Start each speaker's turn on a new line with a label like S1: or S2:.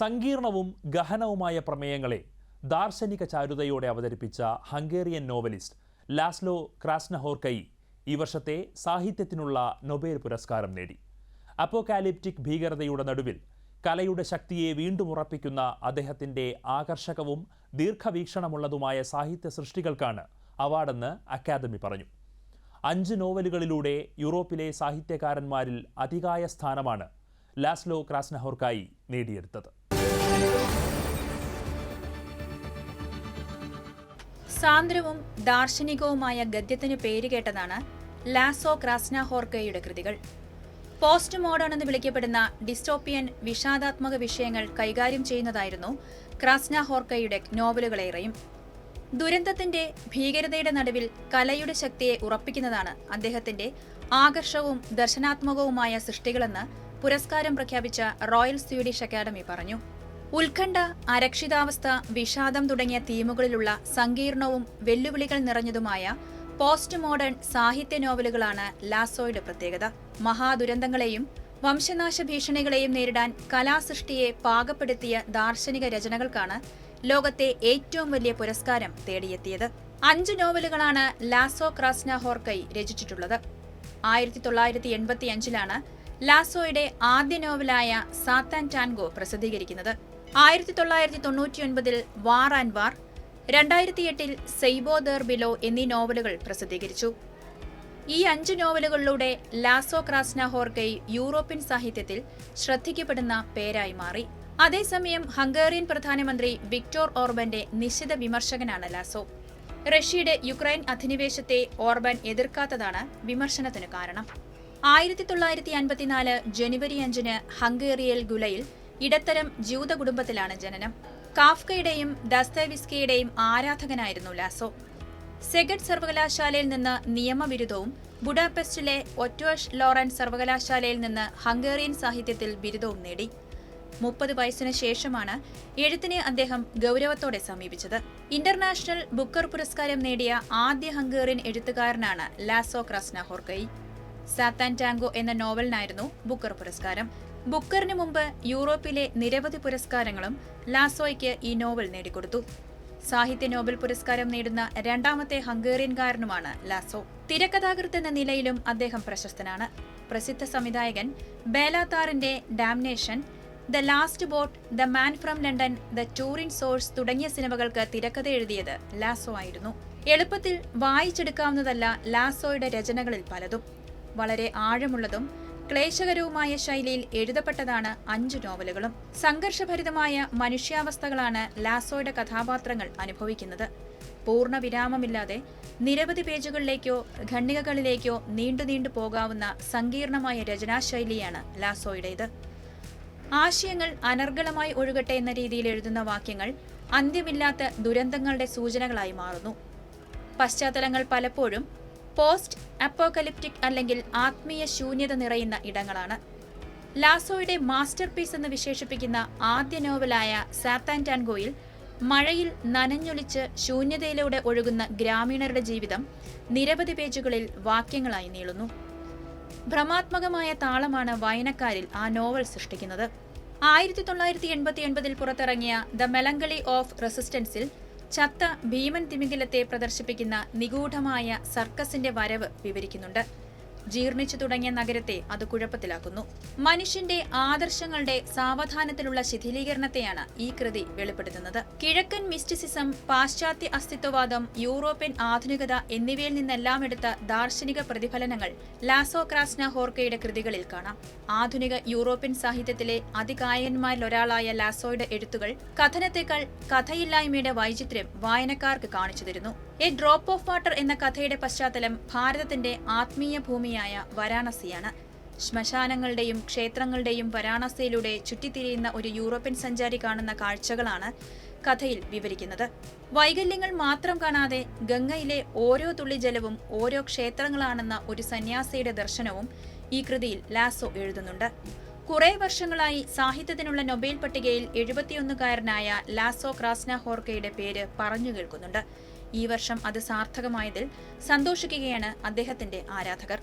S1: സങ്കീർണവും ഗഹനവുമായ പ്രമേയങ്ങളെ ദാർശനിക ചാരുതയോടെ അവതരിപ്പിച്ച Hungarian novelist Laszlo ക്രാസ്നഹോർക്കൈ ഈ വർഷത്തെ സാഹിത്യത്തിനുള്ള നൊബേൽ പുരസ്കാരം നേടി. അപ്പോകാലിപ്റ്റിക് ഭീകരതയുടെ നടുവിൽ കലയുടെ ശക്തിയെ വീണ്ടും ഉറപ്പിക്കുന്ന അദ്ദേഹത്തിന്റെ ആകർഷകവും ദീർഘവീക്ഷണമുള്ളതുമായ സാഹിത്യ സൃഷ്ടികൾക്കാണ് അവാർഡെന്ന് അക്കാദമി പറഞ്ഞു. അഞ്ച് നോവലുകളിലൂടെ യൂറോപ്പിലെ സാഹിത്യകാരന്മാരിൽ അധികായ സ്ഥാനമാണ് ലാസ്ലോ ക്രാസ്നഹോർക്കായി നേടിയെടുത്തത്.
S2: സാന്ദ്രവും ദാർശനികവുമായ ഗദ്യത്തിന് പേരുകേട്ടതാണ് ലാസോ ക്രാസ്നാഹോർക്കയുടെ കൃതികൾ. പോസ്റ്റ് മോഡേൺ എന്ന് വിളിക്കപ്പെടുന്ന ഡിസ്റ്റോപ്പിയൻ വിഷാദാത്മക വിഷയങ്ങൾ കൈകാര്യം ചെയ്യുന്നതായിരുന്നു ക്രാസ്നാഹോർക്കയുടെ നോവലുകളേറെയും. ദുരന്തത്തിന്റെ ഭീകരതയുടെ നടുവിൽ കലയുടെ ശക്തിയെ ഉറപ്പിക്കുന്നതാണ് അദ്ദേഹത്തിന്റെ ആകർഷവും ദർശനാത്മകവുമായ സൃഷ്ടികളെന്ന് പുരസ്കാരം പ്രഖ്യാപിച്ച റോയൽ സ്വീഡിഷ് അക്കാദമി പറഞ്ഞു. ഉത്കണ്ഠ അരക്ഷിതാവസ്ഥ വിഷാദം തുടങ്ങിയ തീമുകളിലുള്ള സങ്കീർണവും വെല്ലുവിളികൾ നിറഞ്ഞതുമായ പോസ്റ്റ് മോഡേൺ സാഹിത്യ നോവലുകളാണ് ലാസോയുടെ പ്രത്യേകത. മഹാദുരന്തങ്ങളെയും വംശനാശ ഭീഷണികളെയും നേരിടാൻ കലാസൃഷ്ടിയെ പാകപ്പെടുത്തിയ ദാർശനിക രചനകൾക്കാണ് ലോകത്തെ ഏറ്റവും വലിയ പുരസ്കാരം തേടിയെത്തിയത്. അഞ്ച് നോവലുകളാണ് ലാസോ ക്രാസ്ന ഹോർക്കൈ രചിച്ചിട്ടുള്ളത്. ആയിരത്തി തൊള്ളായിരത്തി എൺപത്തി അഞ്ചിലാണ് ലാസോയുടെ ആദ്യ നോവലായ സാത്താൻ ടാൻഗോ പ്രസിദ്ധീകരിക്കുന്നത്. ആയിരത്തി തൊള്ളായിരത്തി തൊണ്ണൂറ്റിയൊൻപതിൽ വാർ ആൻഡ് വാർ രണ്ടായിരത്തി എട്ടിൽ സെയ്ബോ ദർ ബിലോ എന്നീ നോവലുകൾ പ്രസിദ്ധീകരിച്ചു. ഈ അഞ്ച് നോവലുകളിലൂടെ ലാസോ ക്രാസ്ന ഹോർഗൈ യൂറോപ്യൻ സാഹിത്യത്തിൽ ശ്രദ്ധിക്കപ്പെടുന്ന പേരായി മാറി. അതേസമയം ഹംഗേറിയൻ പ്രധാനമന്ത്രി വിക്ടോർ ഓർബന്റെ നിശ്ചിത വിമർശകനാണ് ലാസോ. റഷ്യയുടെ യുക്രൈൻ അധിനിവേശത്തെ ഓർബൻ എതിർക്കാത്തതാണ് വിമർശനത്തിന് കാരണം. ആയിരത്തി തൊള്ളായിരത്തി അൻപത്തിനാല് ജനുവരി അഞ്ചിന് ഹംഗേറിയൽ ഗുലയിൽ ഇടത്തരം ജൂത കുടുംബത്തിലാണ് ജനനം. കാഫ്കയുടെയും ദസ്തവിസ്കയുടെയും ആരാധകനായിരുന്നു ലാസോ. സെഗഡ് സർവകലാശാലയിൽ നിന്ന് നിയമബിരുദവും ബുഡാപെസ്റ്റിലെ ഒറ്റോഷ് ലോറൻസ് സർവകലാശാലയിൽ നിന്ന് ഹംഗേറിയൻ സാഹിത്യത്തിൽ ബിരുദവും നേടി. മുപ്പത് വയസ്സിന് ശേഷമാണ് എഴുത്തിനെ അദ്ദേഹം ഗൗരവത്തോടെ സമീപിച്ചത്. ഇന്റർനാഷണൽ ബുക്കർ പുരസ്കാരം നേടിയ ആദ്യ ഹംഗേറിയൻ എഴുത്തുകാരനാണ് ലാസോ ക്രസ്നഹോർഗൈ. സാത്താൻ ടാങ്കോ എന്ന നോവലിനായിരുന്നു ബുക്കർ പുരസ്കാരം. ബുക്കറിന് മുമ്പ് യൂറോപ്പിലെ നിരവധി പുരസ്കാരങ്ങളും ലാസോയ്ക്ക് ഈ നോവൽ നേടിക്കൊടുത്തു. സാഹിത്യ നോബൽ പുരസ്കാരം നേടുന്ന രണ്ടാമത്തെ ഹംഗേറിയൻകാരനുമാണ് ലാസോ. തിരക്കഥാകൃത്ത് എന്ന നിലയിലും അദ്ദേഹം പ്രശസ്തനാണ്. പ്രസിദ്ധ സംവിധായകൻ ബേലാത്താറിന്റെ damnation the last boat the man from London the Turin horse തുടങ്ങിയ സിനിമകൾക്ക് തിരക്കഥ എഴുതിയത് ലാസോ ആയിരുന്നു. എളുപ്പത്തിൽ വായിച്ചെടുക്കാവുന്നതല്ല ലാസോയുടെ രചനകളിൽ പലതും. വളരെ ആഴമുള്ളതും ക്ലേശകരവുമായ ശൈലിയിൽ എഴുതപ്പെട്ടതാണ് അഞ്ച് നോവലുകളും. സംഘർഷഭരിതമായ മനുഷ്യാവസ്ഥകളാണ് ലാസോയുടെ കഥാപാത്രങ്ങൾ അനുഭവിക്കുന്നത്. പൂർണ വിരാമമില്ലാതെ നിരവധി പേജുകളിലേക്കോ ഖണ്ഡികകളിലേക്കോ നീണ്ടു നീണ്ടു പോകാവുന്ന സങ്കീർണമായ രചനാശൈലിയാണ് ലാസോയുടേത്. ആശയങ്ങൾ അനർഗളമായി ഒഴുകട്ടെ എന്ന രീതിയിൽ എഴുതുന്ന വാക്യങ്ങൾ അന്ത്യമില്ലാത്ത ദുരന്തങ്ങളുടെ സൂചനകളായി മാറുന്നു. പശ്ചാത്തലങ്ങൾ പലപ്പോഴും പോസ്റ്റ് അപ്പോകലിപ്റ്റിക് അല്ലെങ്കിൽ ആത്മീയ ശൂന്യത നിറയുന്ന ഇടങ്ങളാണ്. ലാസോയുടെ മാസ്റ്റർ പീസ് എന്ന് വിശേഷിപ്പിക്കുന്ന ആദ്യ നോവലായ സാത്താൻ ടാൻഗോയിൽ മഴയിൽ നനഞ്ഞൊലിച്ച് ശൂന്യതയിലൂടെ ഒഴുകുന്ന ഗ്രാമീണരുടെ ജീവിതം നിരവധി പേജുകളിൽ വാക്യങ്ങളായി നീളുന്നു. ഭ്രമാത്മകമായ താളമാണ് വായനക്കാരിൽ ആ നോവൽ സൃഷ്ടിക്കുന്നത്. ആയിരത്തി തൊള്ളായിരത്തി എൺപത്തി ഒൻപതിൽ പുറത്തിറങ്ങിയ ദ മെലങ്കളി ഓഫ് റെസിസ്റ്റൻസിൽ ചത്ത ഭീമൻ തിമിംഗലത്തെ പ്രദർശിപ്പിക്കുന്ന നിഗൂഢമായ സർക്കസിന്റെ വരവ് വിവരിക്കുന്നുണ്ട്. ജീർണിച്ചു തുടങ്ങിയ നഗരത്തെ അത് കുഴപ്പത്തിലാക്കുന്നു. മനുഷ്യന്റെ ആദർശങ്ങളുടെ സാവധാനത്തിലുള്ള ശിഥിലീകരണത്തെയാണ് ഈ കൃതി വെളിപ്പെടുത്തുന്നത്. കിഴക്കൻ മിസ്റ്റിസിസം പാശ്ചാത്യ അസ്തിത്വവാദം യൂറോപ്യൻ ആധുനികത എന്നിവയിൽ നിന്നെല്ലാം എടുത്ത ദാർശനിക പ്രതിഫലനങ്ങൾ ലാസോ ക്രാസ്ന ഹോർക്കയുടെ കൃതികളിൽ കാണാം. ആധുനിക യൂറോപ്യൻ സാഹിത്യത്തിലെ അതികായന്മാരിൽ ഒരാളായ ലാസോയുടെ എഴുത്തുകൾ കഥനത്തേക്കാൾ കഥയില്ലായ്മയുടെ വൈചിത്ര്യം വായനക്കാർക്ക് കാണിച്ചു തരുന്നു. എ ഡ്രോപ്പ് ഓഫ് വാട്ടർ എന്ന കഥയുടെ പശ്ചാത്തലം ഭാരതത്തിന്റെ ആത്മീയ ഭൂമിയായ വരാണസിയാണ്. ശ്മശാനങ്ങളുടെയും ക്ഷേത്രങ്ങളുടെയും വരാണസിയിലൂടെ ചുറ്റിത്തിരിയുന്ന ഒരു യൂറോപ്യൻ സഞ്ചാരി കാണുന്ന കാഴ്ചകളാണ് കഥയിൽ വിവരിക്കുന്നത്. വൈകല്യങ്ങൾ മാത്രം കാണാതെ ഗംഗയിലെ ഓരോ തുള്ളി ജലവും ഓരോ ക്ഷേത്രങ്ങളാണെന്ന ഒരു സന്യാസിയുടെ ദർശനവും ഈ കൃതിയിൽ ലാസോ എഴുതുന്നുണ്ട്. കുറേ വർഷങ്ങളായി സാഹിത്യത്തിനുള്ള നൊബേൽ പട്ടികയിൽ എഴുപത്തിയൊന്നുകാരനായ ലാസോ ക്രാസ്ന ഹോർക്കയുടെ പേര് പറഞ്ഞു കേൾക്കുന്നുണ്ട്. ഈ വർഷം അത് സാർത്ഥകമായതിൽ സന്തോഷിക്കുകയാണ് അദ്ദേഹത്തിന്റെ ആരാധകർ.